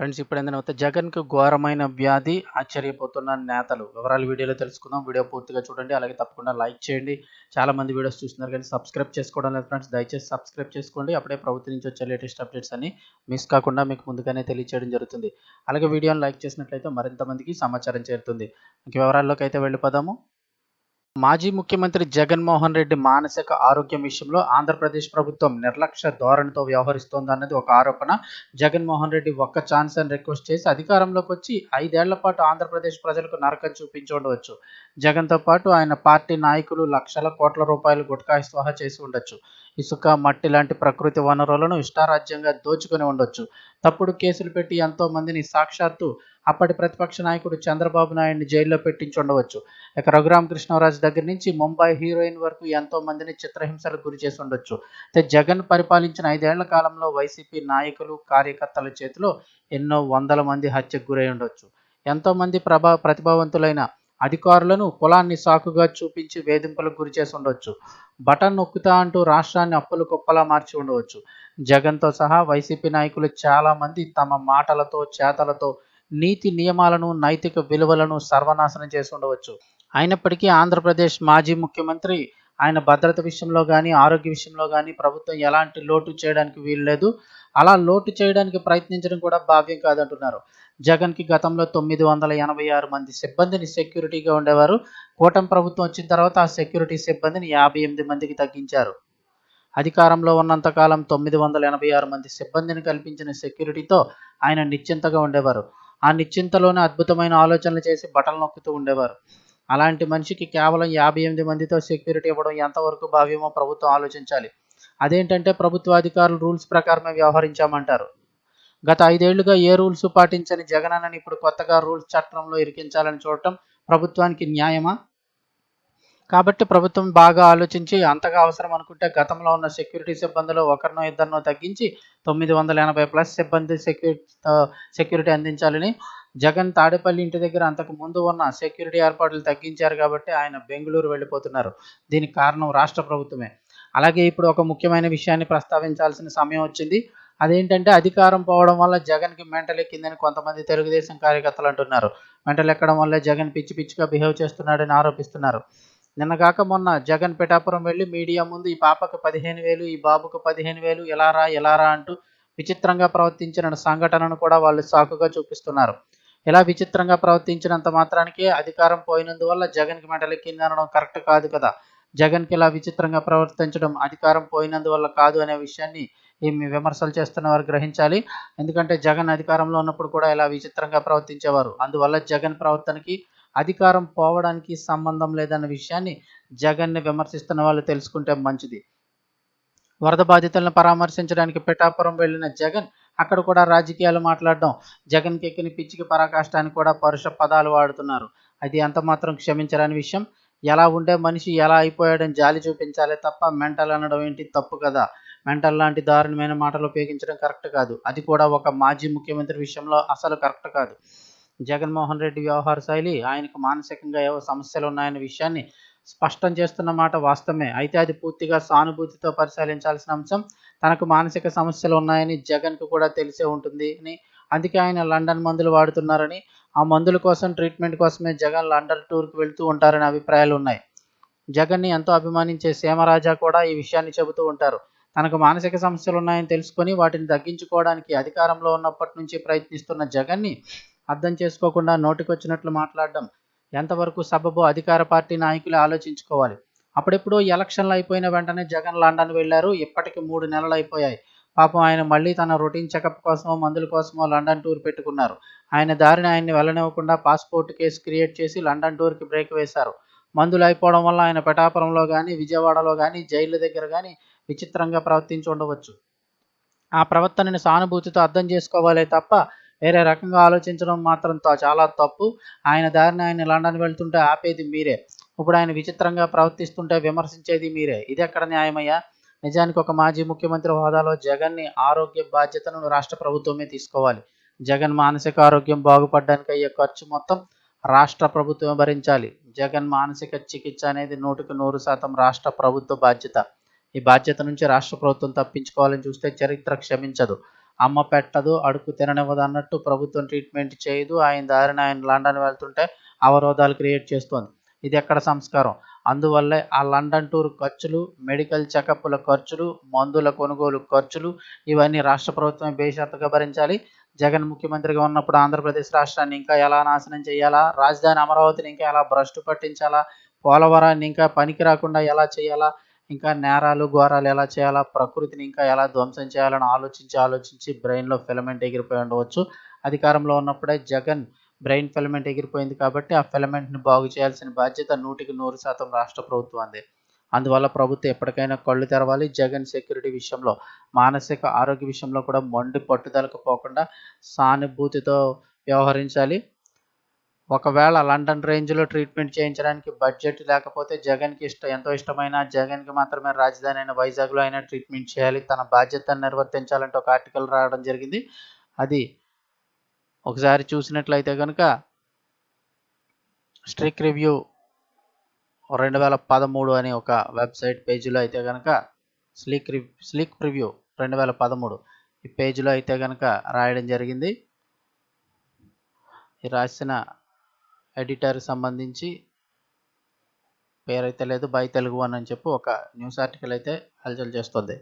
Friends ఇప్పుడు ఏంటంటే జగన్‌కు ఘోరమైన వ్యాధి ఆశ్చర్యపోతున్న నేతలు. వివరాలు వీడియోలో తెలుసుకుందాం. వీడియో పూర్తిగా చూడండి. అలాగే తప్పకుండా లైక్ చేయండి. చాలా మంది వీడియోస్ చూస్తున్నారు కానీ సబ్స్క్రైబ్ చేసుకోవడం లేదు ఫ్రెండ్స్. దయచేసి సబ్స్క్రైబ్ చేసుకోండి. అప్పుడే ప్రభుత్వం నుంచి వచ్చే లేటెస్ట్ అప్డేట్స్ అన్ని మిస్ కాకుండా మీకు ముందుగానే తెలియచేయడం జరుగుతుంది. అలాగే వీడియోని లైక్ చేసినట్లయితే మరింత మందికి సమాచారం చేరుతుంది. ఇంక వివరాల్లోకి అయితే వెళ్ళిపోదాము. మాజీ ముఖ్యమంత్రి జగన్మోహన్ రెడ్డి మానసిక ఆరోగ్యం విషయంలో ఆంధ్రప్రదేశ్ ప్రభుత్వం నిర్లక్ష్య ధోరణితో వ్యవహరిస్తోందన్నది ఒక ఆరోపణ. జగన్మోహన్ రెడ్డి ఒక్క ఛాన్స్ అని రిక్వెస్ట్ చేసి అధికారంలోకి వచ్చి ఐదేళ్ళ పాటు ఆంధ్రప్రదేశ్ ప్రజలకు నరకం చూపించి ఉండవచ్చు. జగన్‌తో పాటు ఆయన పార్టీ నాయకులు లక్షల కోట్ల రూపాయలు గుట్కాయి స్వాహా చేసి ఉండొచ్చు. ఇసుక, మట్టి లాంటి ప్రకృతి వనరులను ఇష్టారాజ్యంగా దోచుకొని ఉండొచ్చు. తప్పుడు కేసులు పెట్టి ఎంతో మందిని సాక్షాత్తు అప్పటి ప్రతిపక్ష నాయకుడు చంద్రబాబు నాయుడిని జైల్లో పెట్టించుండవచ్చు. ఇక రఘురామకృష్ణరాజు దగ్గర నుంచి ముంబై హీరోయిన్ వరకు ఎంతో మందిని చిత్రహింసలకు గురి చేసి ఉండొచ్చు. అయితే జగన్ పరిపాలించిన ఐదేళ్ళ కాలంలో వైసీపీ నాయకులు, కార్యకర్తల చేతిలో ఎన్నో వందల మంది హత్యకు గురై ఉండొచ్చు. ఎంతో మంది ప్రభా ప్రతిభావంతులైన అధికారులను కులాన్ని సాకుగా చూపించి వేధింపులకు గురి చేసి ఉండవచ్చు బటన్ నొక్కుతా అంటూ రాష్ట్రాన్ని అప్పులు కుప్పలా మార్చి ఉండవచ్చు. జగన్‌తో సహా వైసీపీ నాయకులు చాలామంది తమ మాటలతో, చేతలతో నీతి నియమాలను, నైతిక విలువలను సర్వనాశనం చేసి ఉండవచ్చు. అయినప్పటికీ ఆంధ్రప్రదేశ్ మాజీ ముఖ్యమంత్రి ఆయన భద్రత విషయంలో కానీ ఆరోగ్య విషయంలో కానీ ప్రభుత్వం ఎలాంటి లోటు చేయడానికి వీల్లేదు. అలా లోటు చేయడానికి ప్రయత్నించడం కూడా భావ్యం కాదంటున్నారు. జగన్‌కి గతంలో తొమ్మిది వందల ఎనభై ఆరు మంది సిబ్బందిని సెక్యూరిటీగా ఉండేవారు. కూటమి ప్రభుత్వం వచ్చిన తర్వాత ఆ సెక్యూరిటీ సిబ్బందిని యాభై ఎనిమిది మందికి తగ్గించారు. అధికారంలో ఉన్నంత కాలం తొమ్మిది వందల ఎనభై ఆరు మంది సిబ్బందిని కల్పించిన సెక్యూరిటీతో ఆయన నిశ్చింతగా ఉండేవారు. ఆ నిశ్చింతలోనే అద్భుతమైన ఆలోచనలు చేసి బటలు నొక్కుతూ ఉండేవారు. అలాంటి మనిషికి కేవలం యాభై ఎనిమిది మందితో సెక్యూరిటీ ఇవ్వడం ఎంతవరకు భావ్యమో ప్రభుత్వం ఆలోచించాలి. అదేంటంటే ప్రభుత్వ అధికారులు రూల్స్ ప్రకారమే వ్యవహరించామంటారు. గత ఐదేళ్ళుగా ఏ రూల్స్ పాటించని జగనన్నని ఇప్పుడు కొత్తగా రూల్స్ చట్టంలో ఇరికించాలని చూడటం ప్రభుత్వానికి న్యాయమా? కాబట్టి ప్రభుత్వం బాగా ఆలోచించి అంతగా అవసరం అనుకుంటే గతంలో ఉన్న సెక్యూరిటీ సిబ్బందిలో ఒకరినో ఇద్దరినో తగ్గించి తొమ్మిది వందల ఎనభై ప్లస్ సిబ్బంది సెక్యూరిటీ సెక్యూరిటీ అందించాలని జగన్ తాడేపల్లి ఇంటి దగ్గర అంతకు ముందు ఉన్న సెక్యూరిటీ ఏర్పాట్లు తగ్గించారు కాబట్టి ఆయన బెంగళూరు వెళ్ళిపోతున్నారు. దీనికి కారణం రాష్ట్ర ప్రభుత్వమే. అలాగే ఇప్పుడు ఒక ముఖ్యమైన విషయాన్ని ప్రస్తావించాల్సిన సమయం వచ్చింది. అదేంటంటే అధికారం పోవడం వల్ల జగన్‌కి మెంటల్ ఎక్కిందని కొంతమంది తెలుగుదేశం కార్యకర్తలు అంటున్నారు. మెంటల్ ఎక్కడం వల్ల జగన్ పిచ్చి పిచ్చిగా బిహేవ్ చేస్తున్నాడని ఆరోపిస్తున్నారు. నిన్నగాక మొన్న జగన్ పిఠాపురం వెళ్ళి మీడియా ముందు ఈ పాపకు పదిహేను వేలు, ఈ బాబుకు పదిహేను వేలు ఎలారా ఎలారా అంటూ విచిత్రంగా ప్రవర్తించిన సంఘటనను కూడా వాళ్ళు సాకుగా చూపిస్తున్నారు. ఇలా విచిత్రంగా ప్రవర్తించినంత మాత్రానికే అధికారం పోయినందువల్ల జగన్‌కి మెంటల్ ఎక్కిందనడం కరెక్ట్ కాదు కదా! జగన్‌కి ఇలా విచిత్రంగా ప్రవర్తించడం అధికారం పోయినందువల్ల కాదు అనే విషయాన్ని ఏమి విమర్శలు చేస్తున్న వారు గ్రహించాలి. ఎందుకంటే జగన్ అధికారంలో ఉన్నప్పుడు కూడా ఇలా విచిత్రంగా ప్రవర్తించేవారు. అందువల్ల జగన్ ప్రవర్తనకి అధికారం పోవడానికి సంబంధం లేదన్న విషయాన్ని జగన్‌ని విమర్శిస్తున్న వాళ్ళు తెలుసుకుంటే మంచిది. వరద బాధితులను పరామర్శించడానికి పిఠాపురం వెళ్ళిన జగన్ అక్కడ కూడా రాజకీయాలు మాట్లాడడం, జగన్‌కి ఎక్కిన పిచ్చికి పరాకాష్టాన్ని కూడా పరుష పదాలు వాడుతున్నారు. అది ఎంత మాత్రం క్షమించరాని విషయం. ఎలా ఉండే మనిషి ఎలా అయిపోయాడని జాలి చూపించాలే తప్ప మెంటల్ అనడం ఏంటి తప్పు కదా! మెంటల్ లాంటి దారుణమైన మాటలు ఉపయోగించడం కరెక్ట్ కాదు. అది కూడా ఒక మాజీ ముఖ్యమంత్రి విషయంలో అసలు కరెక్ట్ కాదు. జగన్మోహన్ రెడ్డి వ్యవహార శైలి ఆయనకు మానసికంగా ఏవో సమస్యలు సమస్యలున్నాయన్న విషయాన్ని స్పష్టం చేస్తున్న మాట వాస్తవమే. అయితే అది పూర్తిగా సానుభూతితో పరిశీలించాల్సిన అంశం. తనకు మానసిక సమస్యలు ఉన్నాయని జగన్‌కు కూడా తెలిసే ఉంటుంది అని అందుకే ఆయన లండన్ మందులు వాడుతున్నారని, ఆ మందుల కోసం ట్రీట్మెంట్ కోసమే జగన్ లండన్ టూర్కి వెళ్తూ అభిప్రాయాలు ఉన్నాయి జగన్‌ని ఎంతో అభిమానించే సీమరాజా కూడా ఈ విషయాన్ని చెబుతూ ఉంటారు. తనకు మానసిక సమస్యలు ఉన్నాయని తెలుసుకొని వాటిని తగ్గించుకోవడానికి అధికారంలో ఉన్నప్పటి నుంచి ప్రయత్నిస్తున్న జగన్‌ని అర్థం చేసుకోకుండా నోటికొచ్చినట్లు మాట్లాడడం ఎంతవరకు సబబో అధికార పార్టీ నాయకులే ఆలోచించుకోవాలి. అప్పుడెప్పుడు ఎలక్షన్లు అయిపోయిన వెంటనే జగన్ లండన్ వెళ్ళారు. ఇప్పటికి మూడు నెలలు అయిపోయాయి పాపం ఆయన మళ్ళీ తన రొటీన్ చెకప్ కోసమో, మందుల కోసమో లండన్ టూర్ పెట్టుకున్నారు. ఆయన దారిన ఆయన్ని వెళ్ళనివ్వకుండా పాస్‌పోర్ట్ కేసు క్రియేట్ చేసి లండన్ టూర్‌కి బ్రేక్ వేశారు. మందులు అయిపోవడం వల్ల ఆయన పెటాపురంలో కానీ విజయవాడలో కానీ జైలు దగ్గర కానీ విచిత్రంగా ప్రవర్తించి ఉండవచ్చు. ఆ ప్రవర్తనని సానుభూతితో అర్థం చేసుకోవాలే తప్ప వేరే రకంగా ఆలోచించడం మాత్రం చాలా తప్పు. ఆయన దారిని ఆయన లండన్ వెళ్తుంటే ఆపేది మీరే. ఇప్పుడు ఆయన విచిత్రంగా ప్రవర్తిస్తుంటే విమర్శించేది మీరే. ఇది ఎక్కడ న్యాయమయ్యా? నిజానికి ఒక మాజీ ముఖ్యమంత్రి హోదాలో జగన్‌ని ఆరోగ్య బాధ్యతను రాష్ట్ర ప్రభుత్వమే తీసుకోవాలి. జగన్ మానసిక ఆరోగ్యం బాగుపడడానికి అయ్యే ఖర్చు మొత్తం రాష్ట్ర ప్రభుత్వమే భరించాలి. జగన్ మానసిక చికిత్స అనేది నూటికి నూరు శాతం రాష్ట్ర ప్రభుత్వ బాధ్యత. ఈ బాధ్యత నుంచి రాష్ట్ర ప్రభుత్వం తప్పించుకోవాలని చూస్తే చరిత్ర క్షమించదు. అమ్మ పెట్టదు అడుగు తిననివ్వదు అన్నట్టు ప్రభుత్వం ట్రీట్మెంట్ చేయదు. ఆయన దారిన ఆయన లండన్ వెళ్తుంటే అవరోధాలు క్రియేట్ చేస్తోంది. ఇది ఎక్కడ సంస్కారం? అందువల్లే ఆ లండన్ టూర్ ఖర్చులు మెడికల్ చెకప్ల ఖర్చులు మందుల కొనుగోలు ఖర్చులు ఇవన్నీ రాష్ట్ర ప్రభుత్వం బేషరతుగా భరించాలి. జగన్ ముఖ్యమంత్రిగా ఉన్నప్పుడు ఆంధ్రప్రదేశ్ రాష్ట్రాన్ని ఇంకా ఎలా నాశనం చేయాలా? రాజధాని అమరావతిని ఇంకా ఎలా భ్రష్టు పట్టించాలా? పోలవరాన్ని ఇంకా పనికి రాకుండా ఎలా చేయాలా? ఇంకా నేరాలు ఘోరాలు ఎలా చేయాలా ప్రకృతిని ఇంకా ఎలా ధ్వంసం చేయాలని ఆలోచించి ఆలోచించి బ్రెయిన్లో ఫిలమెంట్ ఎగిరిపోయి ఉండవచ్చు. అధికారంలో ఉన్నప్పుడే జగన్ బ్రెయిన్ ఫిలమెంట్ ఎగిరిపోయింది కాబట్టి ఆ ఫిలమెంట్ని బాగు చేయాల్సిన బాధ్యత నూటికి నూరు శాతం రాష్ట్ర ప్రభుత్వంది అందువల్ల ప్రభుత్వం ఎప్పటికైనా కళ్ళు తెరవాలి. జగన్ సెక్యూరిటీ విషయంలో మానసిక ఆరోగ్య విషయంలో కూడా మొండి పట్టుదలకు పోకుండా సానుభూతితో వ్యవహరించాలి. ఒకవేళ లండన్ రేంజ్లో ట్రీట్మెంట్ చేయించడానికి బడ్జెట్ లేకపోతే జగన్కి ఇష్టం ఎంతో ఇష్టమైన జగన్కి మాత్రమే రాజధాని అయిన వైజాగ్లో అయినా ట్రీట్మెంట్ చేయాలి. తన బాధ్యతను నిర్వర్తించాలంటే ఒక ఆర్టికల్ రావడం జరిగింది. అది ఒకసారి చూసినట్లయితే కనుక స్ట్రిక్ రివ్యూ రెండు వేల పదమూడు అనే ఒక వెబ్సైట్ పేజీలో అయితే కనుక స్లీక్ రివ్ స్లీక్ ప్రివ్యూ రెండు వేల పదమూడు ఈ పేజీలో అయితే కనుక రాయడం జరిగింది. ఈ రాసిన ఎడిటర్ సంబంధించి పేరైతే లేదు బై తెలుగు వన్ అని చెప్పి ఒక న్యూస్ ఆర్టికల్ అయితే హల్చల్ చేస్తుంది.